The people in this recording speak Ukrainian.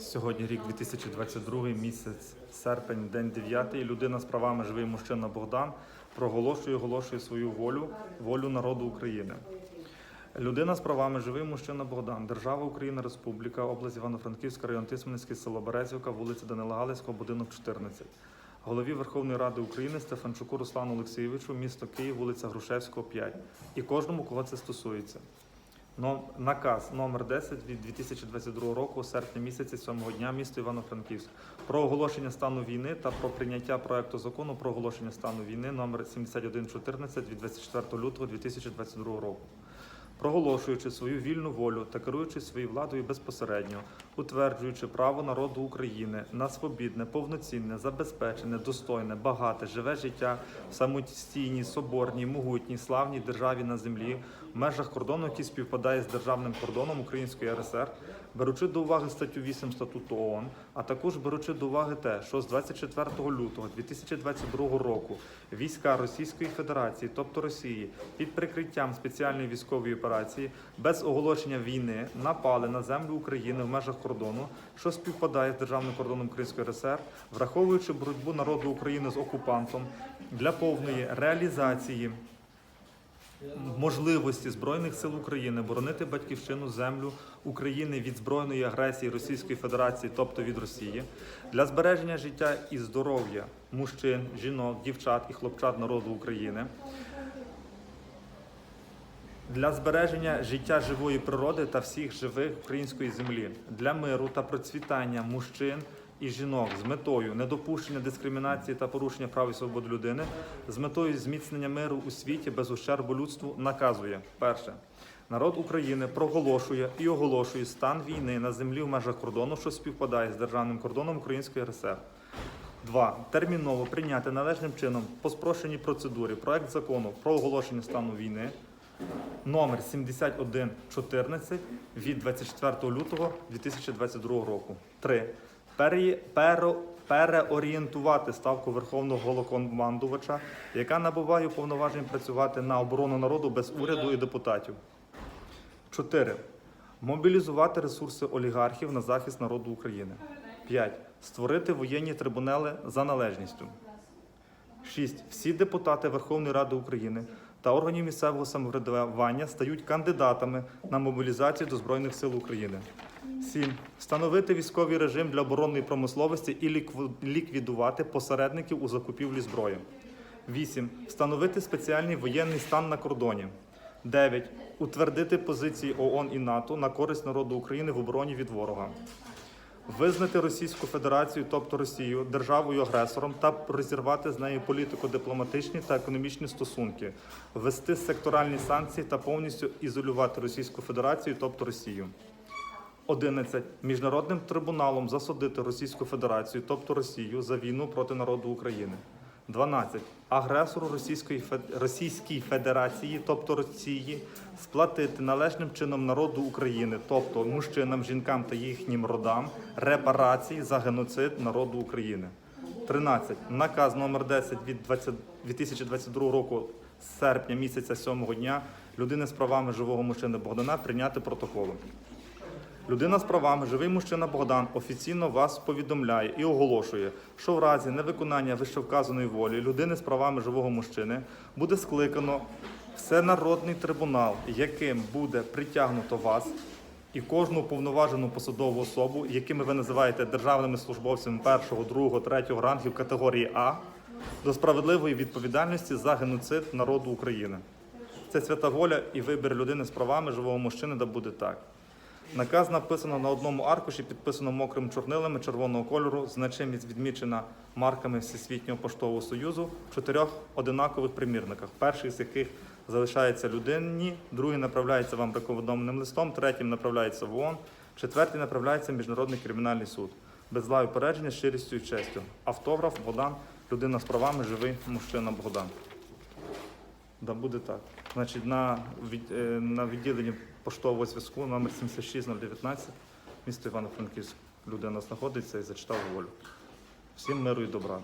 Сьогодні рік 2022, місяць серпень, день 9. Людина з правами живий мужчина Богдан проголошує, оголошує свою волю, волю народу України. Людина з правами живий мужчина Богдан, держава Україна, Республіка, область Івано-Франківська, район Тисменницький, село Березівка, вулиця Данила Галицького, будинок 14. Голові Верховної Ради України Стефанчуку Руслану Олексійовичу, місто Київ, вулиця Грушевського, 5. І кожному, кого це стосується. Наказ номер 10 від 2022 року, серпня місяця, 7 дня, місто Івано-Франківськ, про оголошення стану війни та про прийняття проекту закону про оголошення стану війни номер 7114 від 24 лютого 2022 року. Проголошуючи свою вільну волю та керуючи своєю владою безпосередньо, утверджуючи право народу України на свобідне, повноцінне, забезпечене, достойне, багате, живе життя в самостійній, соборній, могутній, славній державі на землі, в межах кордону, який співпадає з державним кордоном Української РСР, беручи до уваги статтю 8 статуту ООН, а також беручи до уваги те, що з 24 лютого 2022 року війська Російської Федерації, тобто Росії, під прикриттям спеціальної військової операції без оголошення війни напали на землю України в межах кордону, що співпадає з державним кордоном Української РСР, враховуючи боротьбу народу України з окупантом для повної реалізації можливості збройних сил України боронити батьківщину землю України від збройної агресії Російської Федерації, тобто від Росії, для збереження життя і здоров'я мужчин, жінок, дівчат і хлопчат народу України. Для збереження життя живої природи та всіх живих української землі, для миру та процвітання мужчин і жінок з метою недопущення дискримінації та порушення прав і свобод людини, з метою зміцнення миру у світі без ущербу людству наказує перше. Народ України проголошує і оголошує стан війни на землі в межах кордону, що співпадає з державним кордоном Української РСР. 2. Терміново прийняти належним чином по спрощеній процедурі проект закону про оголошення стану війни номер 7114 від 24 лютого 2022 року. 3. Пере, перо, переорієнтувати ставку Верховного Головнокомандувача, яка набуває повноважень працювати на оборону народу без уряду і депутатів. 4. Мобілізувати ресурси олігархів на захист народу України. 5. Створити воєнні трибунали за належністю. 6. Всі депутати Верховної Ради України та органів місцевого самоврядування стають кандидатами на мобілізацію до Збройних сил України. 7. Встановити військовий режим для оборонної промисловості і ліквідувати посередників у закупівлі зброї. 8. Встановити спеціальний воєнний стан на кордоні. 9. Утвердити позиції ООН і НАТО на користь народу України в обороні від ворога. Визнати Російську Федерацію, тобто Росію, державою агресором та розірвати з нею політико-дипломатичні та економічні стосунки, ввести секторальні санкції та повністю ізолювати Російську Федерацію, тобто Росію. 11. Міжнародним трибуналом засудити Російську Федерацію, тобто Росію, за війну проти народу України. 12. Агресору Російської Російській Федерації, тобто Росії, сплатити належним чином народу України, тобто мужчинам, жінкам та їхнім родам, репарації за геноцид народу України. 13. Наказ номер 10 від 20 2022 року серпня місяця 7 дня людини з правами живого мужчини Богдана прийняти протоколом. Людина з правами, живий мужчина Богдан, офіційно вас повідомляє і оголошує, що в разі невиконання вищевказаної волі людини з правами живого мужчини буде скликано всенародний трибунал, яким буде притягнуто вас і кожну повноважену посадову особу, якими ви називаєте державними службовцями першого, другого, третього рангів категорії А, до справедливої відповідальності за геноцид народу України. Це свята воля і вибір людини з правами живого мужчини да буде так. Наказ написано на одному аркуші, підписано мокрим чорнилами червоного кольору, значимість відмічена марками Всесвітнього поштового союзу в чотирьох одинакових примірниках. Перший з яких залишається людині, другий направляється вам рекомендованим листом, третій направляється в ООН, четвертий направляється в Міжнародний кримінальний суд. Без і упередження, щирістю і честю. Автограф Богдан, людина з правами, живий мужчина Богдан. Да, буде так. Значить, на, від, е, на відділенні поштового зв'язку номер 76019, місто Івано-Франківськ. Людина знаходиться і зачитав волю. Всім миру і добра.